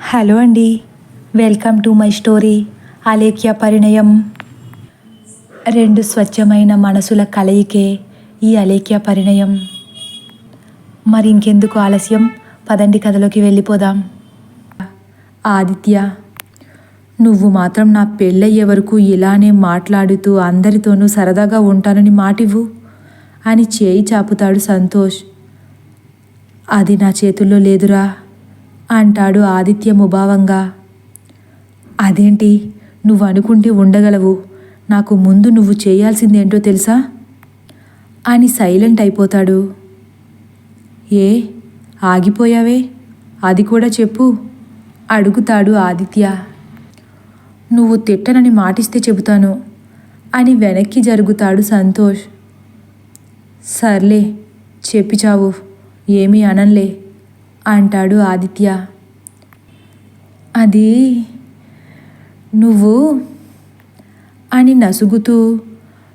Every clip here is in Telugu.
హలో అండి. Welcome to my story Alekhya Parinayam. రెండు స్వచ్ఛమైన మనసుల కలయికే ఈ అలేఖ్య పరిణయం. మరి ఇంకెందుకు ఆలస్యం? పదండి కథలోకి వెళ్ళిపోదాం. ఆదిత్య నువ్వు మాత్రం నా పెళ్ళయ్యే వరకు ఇలానే మాట్లాడుతూ అందరితోనూ సరదాగా ఉంటానని మాటివ్వు? అని చేయి చాపుతాడు సంతోష్. అది నా చేతుల్లో లేదురా. అంటాడు ఆదిత్య ముభావంగా. అదేంటి? నువ్వు అనుకుంటే ఉండగలవు. నాకు ముందు నువ్వు చేయాల్సిందేంటో తెలుసా? అని సైలెంట్ అయిపోతాడు. ఏ? ఆగిపోయావే? అది కూడా చెప్పు అడుగుతాడు ఆదిత్య. నువ్వు తిట్టనని మాటిస్తే చెబుతాను అని వెనక్కి జరుగుతాడు సంతోష్. సర్లే చెప్పి చావు ఏమీ అనంలే అంటాడు ఆదిత్య. అది నువ్వు అని నసుగుతూ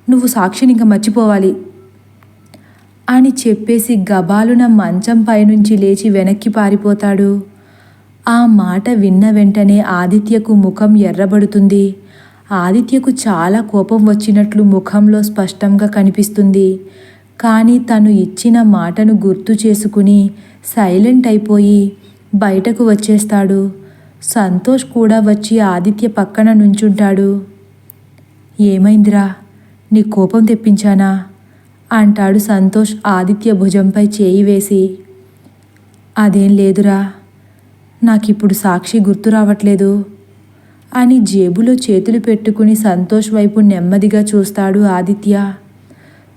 నువ్వు సాక్షిని ఇంకా మర్చిపోవాలి అని చెప్పేసి గబాలున మంచం పైనుంచి లేచి వెనక్కి పారిపోతాడు. ఆ మాట విన్న వెంటనే ఆదిత్యకు ముఖం ఎర్రబడుతుంది. ఆదిత్యకు చాలా కోపం వచ్చినట్లు ముఖంలో స్పష్టంగా కనిపిస్తుంది. కానీ తను ఇచ్చిన మాటను గుర్తు చేసుకుని సైలెంట్ అయిపోయి బయటకు వచ్చేస్తాడు. సంతోష్ కూడా వచ్చి ఆదిత్య పక్కన నుంచుంటాడు. ఏమైందిరా? నీ కోపం తెప్పించానా? అంటాడు సంతోష్ ఆదిత్య భుజంపై చేయి వేసి. అదేం లేదురా. నాకిప్పుడు సాక్షి గుర్తు రావట్లేదు. అని జేబులో చేతులు పెట్టుకుని సంతోష్ వైపు నెమ్మదిగా చూస్తాడు ఆదిత్య.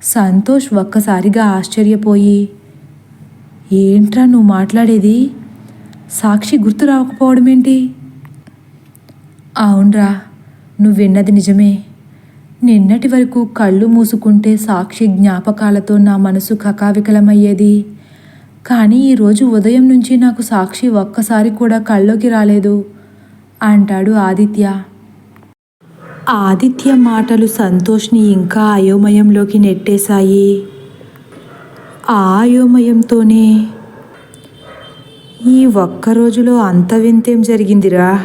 సంతోష్ ఒక్కసారిగా ఆశ్చర్యపోయి ఏంట్రా నువ్వు మాట్లాడేది? సాక్షి గుర్తు రాకపోవడం ఏంటి అవునరా నువ్వు విన్నది నిజమే. నిన్నటి వరకు కళ్ళు మూసుకుంటే సాక్షి జ్ఞాపకాలతో నా మనసు కకావికలమయ్యేది. కానీ ఈరోజు ఉదయం నుంచి నాకు సాక్షి ఒక్కసారి కూడా కళ్ళలోకి రాలేదు అంటాడు ఆదిత్య. ఆదిత్య మాటలు సంతోష్ని ఇంకా అయోమయంలోకి నెట్టేశాయి. ఆ అయోమయంతోనే ఈ ఒక్క రోజులో అంత వింతేం జరిగిందిరా?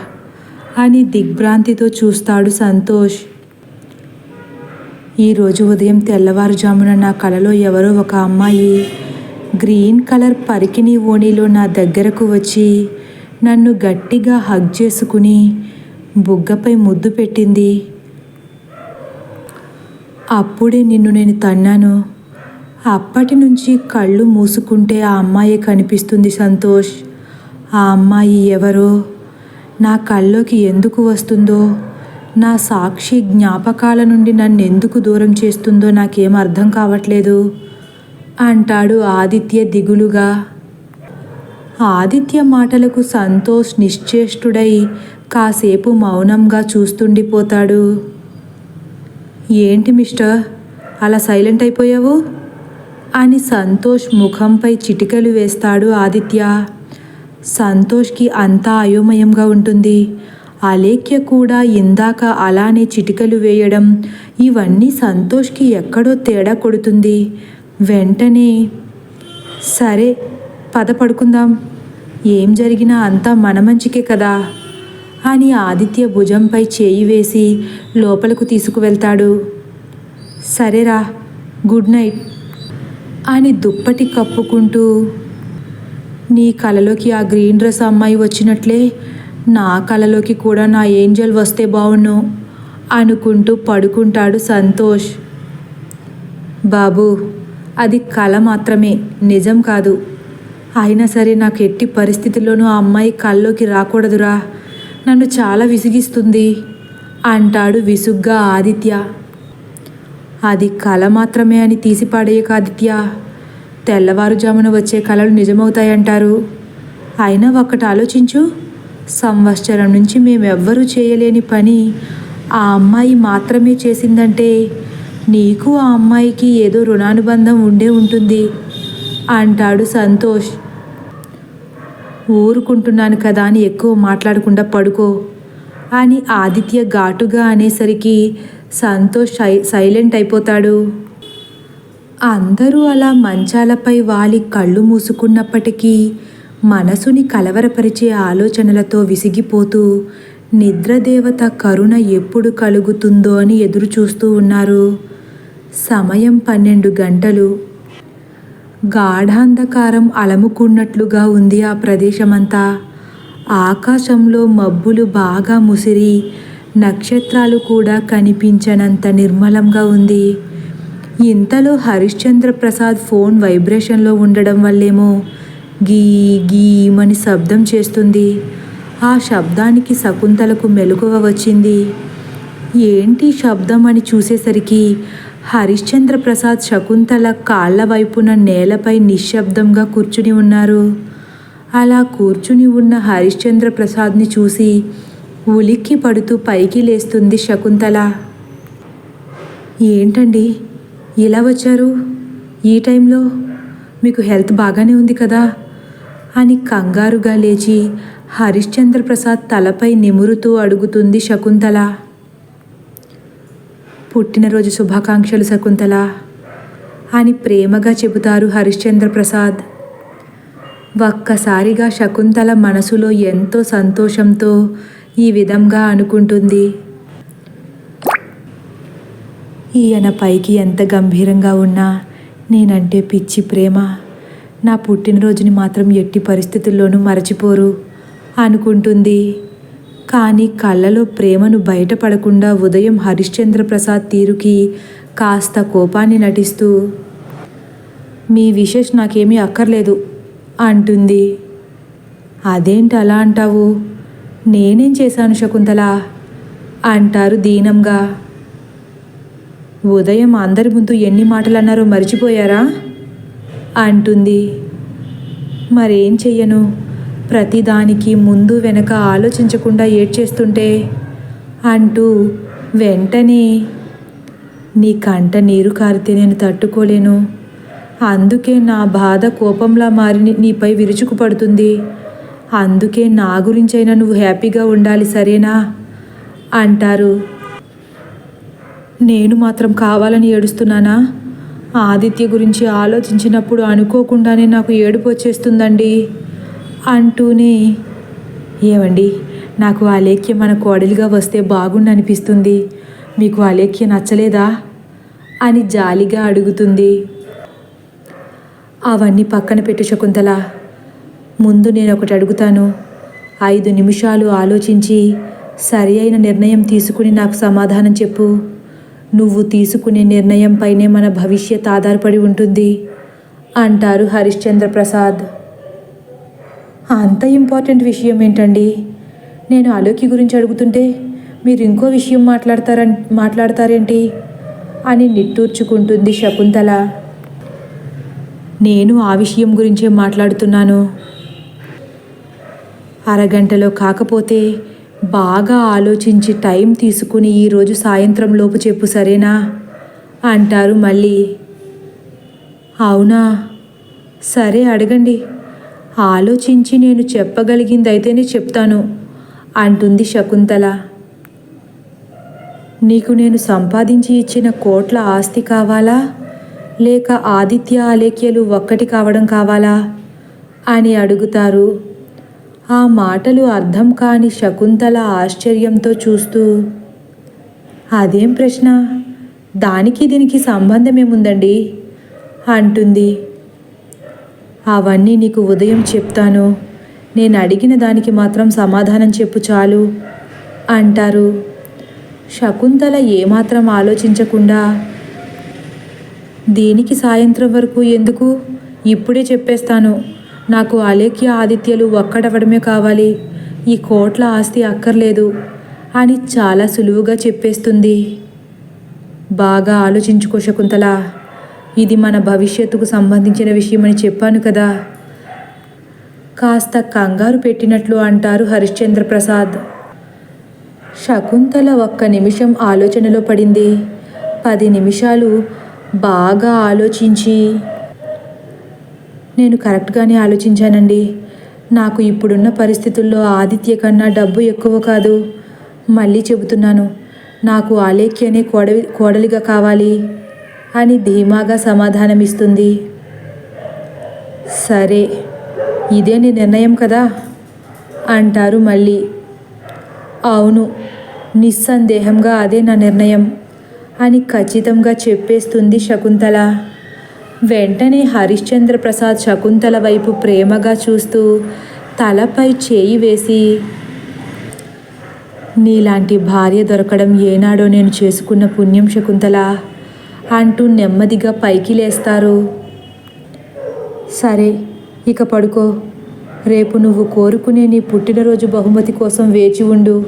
అని దిగ్భ్రాంతితో చూస్తాడు సంతోష్. ఈరోజు ఉదయం తెల్లవారుజామున నా కలలో ఎవరో ఒక అమ్మాయి గ్రీన్ కలర్ పరికిణి ఓణిలో నా దగ్గరకు వచ్చి నన్ను గట్టిగా హగ్ చేసుకుని బుగ్గపై ముద్దు పెట్టింది. అప్పుడే నిన్ను నేను తన్నాను. అప్పటి నుంచి కళ్ళు మూసుకుంటే ఆ అమ్మాయి కనిపిస్తుంది సంతోష్. ఆ అమ్మాయి ఎవరో? నా కళ్ళలోకి ఎందుకు వస్తుందో? నా సాక్షి జ్ఞాపకాల నుండి నన్ను ఎందుకు దూరం చేస్తుందో నాకేం అర్థం కావట్లేదు అంటాడు ఆదిత్య దిగులుగా. ఆదిత్య మాటలకు సంతోష్ నిశ్చేష్టుడై కాసేపు మౌనంగా చూస్తుండిపోతాడు. ఏంటి మిస్టర్? అలా సైలెంట్ అయిపోయావు? అని సంతోష్ ముఖంపై చిటికలు వేస్తాడు ఆదిత్య. సంతోష్కి అంతా అయోమయంగా ఉంటుంది. అలేఖ్య కూడా ఇందాక అలానే చిటికలు వేయడం ఇవన్నీ సంతోష్కి ఎక్కడో తేడా కొడుతుంది. వెంటనే సరే పద పడుకుందాం. ఏం జరిగినా అంతా మన మంచికే కదా? అని ఆదిత్య భుజంపై చేయి వేసి లోపలకు తీసుకువెళ్తాడు. సరేరా గుడ్ నైట్ అని దుప్పటి కప్పుకుంటూ నీ కలలోకి ఆ గ్రీన్ డ్రెస్ అమ్మాయి వచ్చినట్లే నా కలలోకి కూడా నా ఏంజల్ వస్తే బావును అనుకుంటూ పడుకుంటాడు సంతోష్. బాబు అది కళ మాత్రమే నిజం కాదు. అయినా సరే నాకు ఎట్టి పరిస్థితుల్లోనూ ఆ అమ్మాయి కల్లోకి రాకూడదురా. నన్ను చాలా విసిగిస్తుంది అంటాడు విసుగ్గా ఆదిత్య. అది కళ మాత్రమే అని తీసిపాడేయక ఆదిత్య. తెల్లవారుజామున వచ్చే కళలు నిజమవుతాయంటారు. అయినా ఒక్కటి ఆలోచించు సంవత్సరం నుంచి మేమెవ్వరూ చేయలేని పని ఆ అమ్మాయి మాత్రమే చేసిందంటే నీకు ఆ అమ్మాయికి ఏదో రుణానుబంధం ఉండే ఉంటుంది అంటాడు సంతోష్. ఊరుకుంటున్నాను కదా అని ఎక్కువ మాట్లాడకుండా పడుకో. అని ఆదిత్య ఘాటుగా అనేసరికి సంతోష్ సై సైలెంట్ అయిపోతాడు. అందరూ అలా మంచాలపై వాలి కళ్ళు మూసుకున్నప్పటికీ మనసుని కలవరపరిచే ఆలోచనలతో విసిగిపోతూ నిద్రదేవత కరుణ ఎప్పుడు కలుగుతుందో అని ఎదురు చూస్తూ ఉన్నారు. సమయం పన్నెండు గంటలు. గాఢాంధకారం అలముకున్నట్లుగా ఉంది ఆ ప్రదేశమంతా. ఆకాశంలో మబ్బులు బాగా ముసిరి నక్షత్రాలు కూడా కనిపించనంత నిర్మలంగా ఉంది. ఇంతలో హరిశ్చంద్ర ప్రసాద్ ఫోన్ వైబ్రేషన్లో ఉండడం వల్లేమో గీ గీమని శబ్దం చేస్తుంది. ఆ శబ్దానికి శకుంతలకు మెలకువ వచ్చింది. ఏంటి శబ్దం అని చూసేసరికి హరిశ్చంద్ర ప్రసాద్ శకుంతల కాళ్ళ వైపున నేలపై నిశ్శబ్దంగా కూర్చుని ఉన్నారు. అలా కూర్చుని ఉన్న హరిశ్చంద్ర ప్రసాద్ని చూసి ఉలిక్కి పడుతూ పైకి లేస్తుంది శకుంతల. ఏంటండి? ఇలా వచ్చారు? ఈ టైంలో మీకు హెల్త్ బాగానే ఉంది కదా? అని కంగారుగా లేచి హరిశ్చంద్ర ప్రసాద్ తలపై నిమురుతూ అడుగుతుంది శకుంతల. పుట్టినరోజు శుభాకాంక్షలు శకుంతల అని ప్రేమగా చెబుతారు హరిశ్చంద్ర ప్రసాద్ ఒక్కసారిగా శకుంతల మనసులో ఎంతో సంతోషంతో ఈ విధంగా అనుకుంటుంది. ఈయన పైకి ఎంత గంభీరంగా ఉన్నా నేనంటే పిచ్చి ప్రేమ. నా పుట్టినరోజుని మాత్రం ఎట్టి పరిస్థితుల్లోనూ మరచిపోరు అనుకుంటుంది. కానీ కళ్ళలో ప్రేమను బయటపడకుండా ఉదయం హరిశ్చంద్ర ప్రసాద్ తీరుకి కాస్త కోపాన్ని నటిస్తూ మీ విశేష్ నాకేమీ అక్కర్లేదు అంటుంది. అదేంటి అలా అంటావు? నేనేం చేశాను శకుంతల? అంటారు దీనంగా. ఉదయం అందరి ముందు ఎన్ని మాటలు అన్నారో మర్చిపోయారా? అంటుంది. మరేం చెయ్యను? ప్రతిదానికి ముందు వెనక ఆలోచించకుండా ఏడ్చేస్తుంటే అంటూ వెంటనే నీ కంట నీరు కారితే నేను తట్టుకోలేను. అందుకే నా బాధ కోపంలా మారి నీపై విరుచుకుపడుతుంది అందుకే నా గురించైనా నువ్వు హ్యాపీగా ఉండాలి సరేనా అంటారు. నేను మాత్రం కావాలని ఏడుస్తున్నానా? ఆదిత్య గురించి ఆలోచించినప్పుడు అనుకోకుండానే నాకు ఏడుపు వచ్చేస్తుందండి. అంటూనే ఏమండి నాకు ఆలేఖ్య మన కోడలిగా వస్తే బాగుండు అనిపిస్తుంది మీకు ఆలేఖ్య నచ్చలేదా? అని జాలిగా అడుగుతుంది. అవన్నీ పక్కన పెట్టు శకుంతల. ముందు నేను ఒకటి అడుగుతాను. ఐదు నిమిషాలు ఆలోచించి సరి అయిన నిర్ణయం తీసుకుని నాకు సమాధానం చెప్పు. నువ్వు తీసుకునే నిర్ణయంపైనే మన భవిష్యత్ ఆధారపడి ఉంటుంది అంటారు హరిశ్చంద్ర ప్రసాద్ అంత ఇంపార్టెంట్ విషయం ఏంటండి? నేను అలోకి గురించి అడుగుతుంటే మీరు ఇంకో విషయం మాట్లాడతారన్ మాట్లాడతారేంటి? అని నిట్టూర్చుకుంటుంది శకుంతల. నేను ఆ విషయం గురించే మాట్లాడుతున్నాను. అరగంటలో కాకపోతే బాగా ఆలోచించి టైం తీసుకుని ఈరోజు సాయంత్రం లోపు చెప్పు సరేనా? అంటారు మళ్ళీ. అవునా? సరే అడగండి. ఆలోచించి నేను చెప్పగలిగింది అయితేనే చెప్తాను అంటుంది శకుంతల. నీకు నేను సంపాదించి ఇచ్చిన కోట్ల ఆస్తి కావాలా? లేక ఆదిత్య అలేఖ్యలు ఒక్కటి కావడం కావాలా? అని అడుగుతారు. ఆ మాటలు అర్థం కాని శకుంతల ఆశ్చర్యంతో చూస్తూ అదేం ప్రశ్న? దానికి దీనికి సంబంధం ఏముందండి? అంటుంది. అవన్నీ నీకు ఉదయం చెప్తాను. నేను అడిగిన దానికి మాత్రం సమాధానం చెప్పు చాలు అంటారు. శకుంతల ఏమాత్రం ఆలోచించకుండా దేనికి సాయంత్రం వరకు ఎందుకు? ఇప్పుడే చెప్పేస్తాను. నాకు అలేఖ్య ఆదిత్యలు ఒక్కడవడమే కావాలి. ఈ కోట్ల ఆస్తి అక్కర్లేదు అని చాలా సులువుగా చెప్పేస్తుంది. బాగా ఆలోచించుకో శకుంతల. ఇది మన భవిష్యత్తుకు సంబంధించిన విషయమని చెప్పాను కదా. కాస్త కంగారు పెట్టినట్లు అంటారు హరిశ్చంద్ర ప్రసాద్ శకుంతల ఒక్క నిమిషం ఆలోచనలో పడింది. పది నిమిషాలు బాగా ఆలోచించి నేను కరెక్ట్గానే ఆలోచించానండి. నాకు ఇప్పుడున్న పరిస్థితుల్లో ఆదిత్య కన్నా డబ్బు ఎక్కువ కాదు. మళ్ళీ చెబుతున్నాను నాకు ఆలేఖ్యనే కోడవి కోడలిగా కావాలి. అని ధీమాగా సమాధానమిస్తుంది. సరే ఇదే నీ నిర్ణయం కదా? అంటారు మళ్ళీ. అవును నిస్సందేహంగా అదే నా నిర్ణయం అని ఖచ్చితంగా చెప్పేస్తుంది శకుంతల. వెంటనే హరిశ్చంద్ర ప్రసాద్ శకుంతల వైపు ప్రేమగా చూస్తూ తలపై చేయి వేసి నీలాంటి భార్య దొరకడం ఏనాడో నేను చేసుకున్న పుణ్యం శకుంతల. అంటూ నెమ్మదిగా పైకి లేస్తారు. సరే ఇక పడుకో. రేపు నువ్వు కోరుకునే నీ పుట్టినరోజు బహుమతి కోసం వేచి ఉండు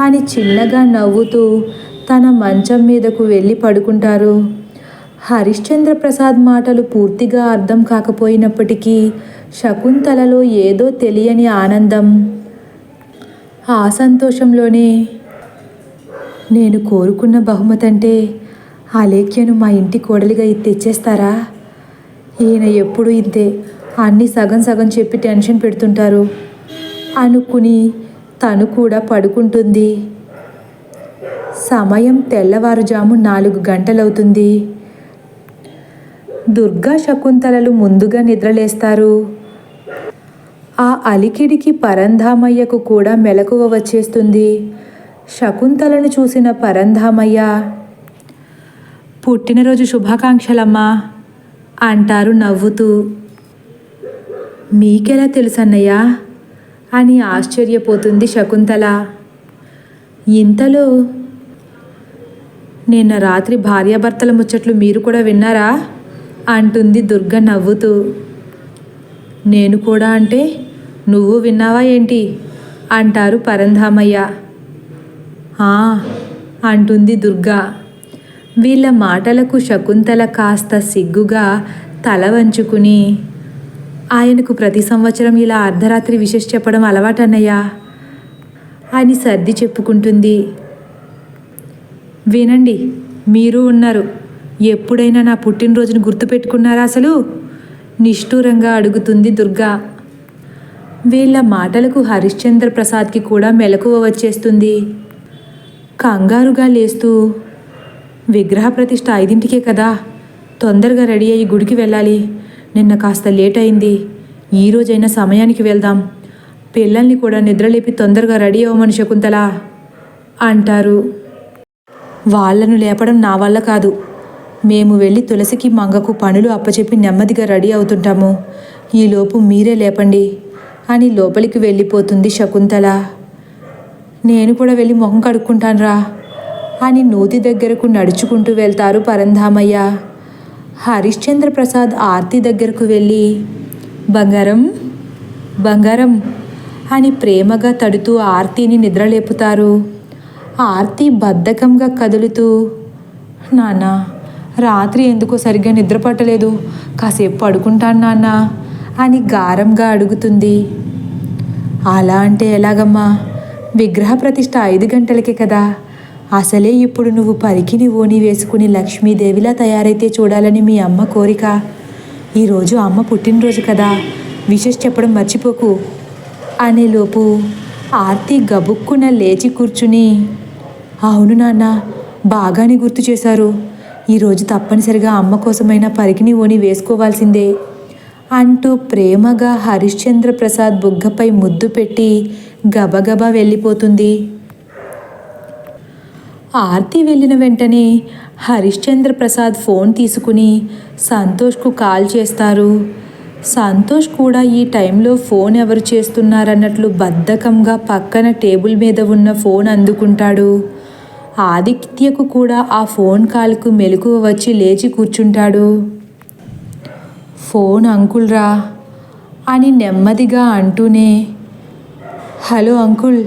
అని చిన్నగా నవ్వుతూ తన మంచం మీదకు వెళ్ళి పడుకుంటారు. హరిశ్చంద్ర ప్రసాద్ మాటలు పూర్తిగా అర్థం కాకపోయినప్పటికీ శకుంతలలో ఏదో తెలియని ఆనందం ఆ సంతోషంలోనే నేను కోరుకున్న బహుమతి అంటే ఆ లేఖ్యను మా ఇంటి కోడలిగా ఇది తెచ్చేస్తారా? ఈయన ఎప్పుడు ఇంతే. అన్నీ సగం సగం చెప్పి టెన్షన్ పెడుతుంటారు. అనుకుని తను కూడా పడుకుంటుంది. సమయం తెల్లవారుజాము నాలుగు గంటలవుతుంది. దుర్గా శకుంతలలు ముందుగా నిద్రలేస్తారు. ఆ అలికిడికి పరంధామయ్యకు కూడా మెలకువ వచ్చేస్తుంది. శకుంతలను చూసిన పరంధామయ్య పుట్టినరోజు శుభాకాంక్షలమ్మా అంటారు నవ్వుతూ. మీకెలా తెలుసన్నయ్యా? అని ఆశ్చర్యపోతుంది శకుంతల. ఇంతలో నిన్న రాత్రి భార్యాభర్తల ముచ్చట్లు మీరు కూడా విన్నారా? అంటుంది దుర్గ నవ్వుతూ. నేను కూడా అంటే నువ్వు విన్నావా ఏంటి? అంటారు పరంధామయ్య. "ఆ," అంటుంది దుర్గా. వీళ్ళ మాటలకు శకుంతల కాస్త సిగ్గుగా తల వంచుకుని ఆయనకు ప్రతి సంవత్సరం ఇలా అర్ధరాత్రి విశేష చెప్పడం అలవాటన్నయ్యా అని సర్ది చెప్పుకుంటుంది. వినండి మీరు ఉన్నారు. ఎప్పుడైనా నా పుట్టినరోజును గుర్తుపెట్టుకున్నారా అసలు? నిష్ఠూరంగా అడుగుతుంది దుర్గా. వీళ్ళ మాటలకు హరిశ్చంద్ర ప్రసాద్కి కూడా మెలకువ వచ్చేస్తుంది. కంగారుగా లేస్తూ విగ్రహ ప్రతిష్ట ఐదింటికే కదా. తొందరగా రెడీ అయ్యి గుడికి వెళ్ళాలి. నిన్న కాస్త లేట్ అయింది ఈ రోజైనా సమయానికి వెళ్దాం. పిల్లల్ని కూడా నిద్రలేపి తొందరగా రెడీ అవ్వమని శకుంతల అంటారు. వాళ్ళను లేపడం నా వల్ల కాదు. మేము వెళ్ళి తులసికి మంగకు పనులు అప్పచెప్పి నెమ్మదిగా రెడీ అవుతుంటాము. ఈలోపు మీరే లేపండి అని లోపలికి వెళ్ళిపోతుంది శకుంతల. నేను కూడా వెళ్ళి మొహం కడుక్కుంటానురా. అని నూతి దగ్గరకు నడుచుకుంటూ వెళ్తారు పరంధామయ్య. హరిశ్చంద్ర ప్రసాద్ ఆర్తి దగ్గరకు వెళ్ళి బంగారం బంగారం అని ప్రేమగా తడుతూ ఆర్తిని నిద్రలేపుతారు. ఆర్తి బద్ధకంగా కదులుతూ నాన్న రాత్రి ఎందుకో సరిగ్గా నిద్రపట్టలేదు కాసేపు పడుకుంటాను నాన్న అని గారంగా అడుగుతుంది. అలా అంటే ఎలాగమ్మా? విగ్రహ ప్రతిష్ట ఐదు గంటలకే కదా అసలే ఇప్పుడు నువ్వు పరికిని ఓని వేసుకుని లక్ష్మీదేవిలా తయారైతే చూడాలని మీ అమ్మ కోరిక? ఈరోజు అమ్మ పుట్టినరోజు కదా. విషెస్ చెప్పడం మర్చిపోకు. అనేలోపు ఆర్తి గబుక్కున లేచి కూర్చుని అవును నాన్న బాగానే గుర్తు చేశారు. ఈరోజు తప్పనిసరిగా అమ్మ కోసమైన పరికిని ఓని వేసుకోవాల్సిందే అంటూ ప్రేమగా హరిశ్చంద్ర ప్రసాద్ బుగ్గపై ముద్దు పెట్టి గబగబా వెళ్ళిపోతుంది. ఆర్తి వెళ్ళిన వెంటనే హరిశ్చంద్ర ప్రసాద్ ఫోన్ తీసుకుని సంతోష్కు కాల్ చేస్తారు. సంతోష్ కూడా ఈ టైంలో ఫోన్ ఎవరు చేస్తున్నారన్నట్లు బద్ధకంగా పక్కన టేబుల్ మీద ఉన్న ఫోన్ అందుకుంటాడు. ఆదిత్యకు కూడా ఆ ఫోన్ కాల్కు మెలకువ వచ్చి లేచి కూర్చుంటాడు. ఫోన్ అంకుల్ రా అని నెమ్మదిగా అంటూనే హలో అంకుల్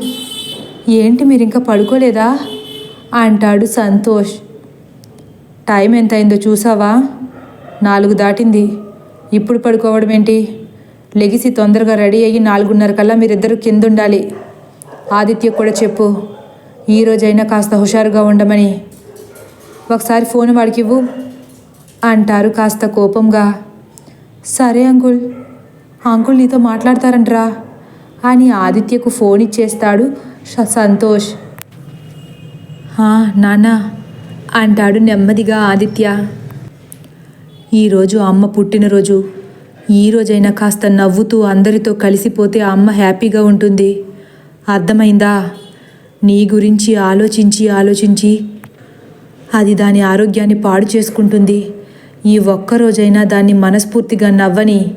ఏంటి మీరు ఇంకా పడుకోలేదా? అంటాడు సంతోష్. టైం ఎంత అయిందో చూసావా? నాలుగు దాటింది. ఇప్పుడు పడుకోవడం ఏంటి? లెగిసి తొందరగా రెడీ అయ్యి నాలుగున్నర కల్లా మీరిద్దరూ కింద ఉండాలి ఆదిత్య కూడా చెప్పు. ఈ రోజైనా కాస్త హుషారుగా ఉండమని. ఒకసారి ఫోన్ వాడికి ఇవ్వు అంటారు కాస్త కోపంగా. సరే అంకుల్. అంకుల్ నీతో మాట్లాడతారంట్రా. అని ఆదిత్యకు ఫోన్ ఇచ్చేస్తాడు సంతోష్. నానా అంటాడు నెమ్మదిగా ఆదిత్య. ఈరోజు అమ్మ పుట్టినరోజు. ఈ రోజైనా కాస్త నవ్వుతూ అందరితో కలిసిపోతే అమ్మ హ్యాపీగా ఉంటుంది. అర్థమైందా? నీ గురించి ఆలోచించి ఆలోచించి. అది దాని ఆరోగ్యాన్ని పాడు చేసుకుంటుంది. ఈ ఒక్క రోజైనా దాన్ని మనస్ఫూర్తిగా నవ్వని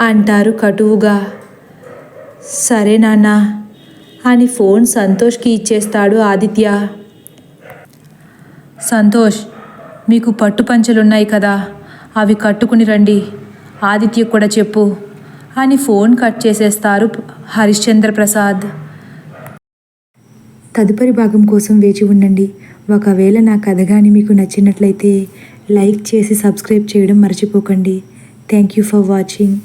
అంటారు కటువుగా. సరే నాన్న అని ఫోన్ సంతోష్కి ఇచ్చేస్తాడు ఆదిత్య. సంతోష్ మీకు పట్టుపంచలున్నాయి కదా. అవి కట్టుకుని రండి. ఆదిత్య కూడా చెప్పు. అని ఫోన్ కట్ చేసేస్తారు హరిశ్చంద్ర ప్రసాద్ తదుపరి భాగం కోసం వేచి ఉండండి. ఒకవేళ నా కథ కానీ మీకు నచ్చినట్లయితే లైక్ చేసి సబ్స్క్రైబ్ చేయడం మర్చిపోకండి. Thank you for watching.